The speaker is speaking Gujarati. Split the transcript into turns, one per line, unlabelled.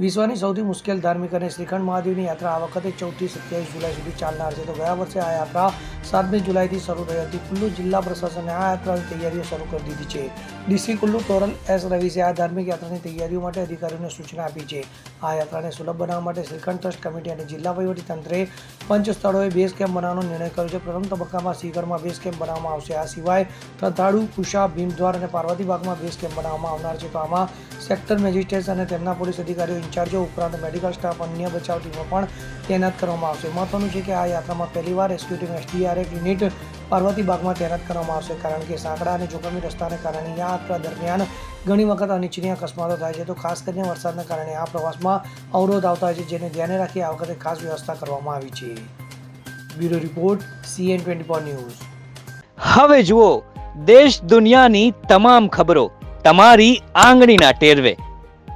વિશ્વની સૌથી મુશ્કેલ ધાર્મિક અને શ્રીખંડ મહાદેવની યાત્રા આ વખતે ચૌદથી સત્યાવીસ જુલાઈ સુધી ચાલનાર છે. તો ગયા વર્ષે આ યાત્રા સાતમી જુલાઈથી શરૂ થઈ હતી. કુલ્લુ જિલ્લા પ્રશાસને આ યાત્રાની તૈયારીઓ શરૂ કરી દીધી છે. ડીસી કુલ્લુ ટોરલ એસ રવિસે આ ધાર્મિક યાત્રાની તૈયારીઓ માટે અધિકારીઓને સૂચના આપી છે. આ યાત્રાને સુલભ બનાવવા માટે શ્રીખંડ ટ્રસ્ટ કમિટી અને જિલ્લા તંત્રે પંચ સ્થળોએ બેઝ કેમ્પ બનાવવાનો નિર્ણય કર્યો છે. પ્રથમ તબક્કામાં શ્રીગઢમાં બેઝ કેમ્પ બનાવવામાં આવશે. આ સિવાય તથાડુ કુશા, ભીમદ્વાર અને પાર્વતીબાગમાં બેઝ કેમ્પ બનાવવામાં આવનાર છે. તો આમાં સેક્ટર મેજિસ્ટ્રેટ અને તેમના પોલીસ અધિકારીઓ ઇન્ચાર્જો ઉપરાંત મેડિકલ સ્ટાફ અન્ય બચાવ ટીમો પણ તૈનાત કરવામાં આવશે. મહત્વનું છે કે આ યાત્રામાં પહેલીવાર rescue team SDRF unit Parvati ભાગમાં તૈનાત કરવામાં આવશે, કારણ કે સાંકડા અને જોખમી રસ્તાને કારણે યાત્રા દરમિયાન ઘણી વખત અનિચ્છનીય અકસ્માતો થાય છે. તો ખાસ કરીને વરસાદના કારણે આ પ્રવાસમાં અવરોધ આવતા હોય છે, જેને ધ્યાને રાખી આ વખતે ખાસ વ્યવસ્થા કરવામાં આવી છે. Bureau report CN twenty four news.
હવે જુઓ, દેશ દુનિયાની તમામ ખબરો, તમારી આંગળીના ટેરવે.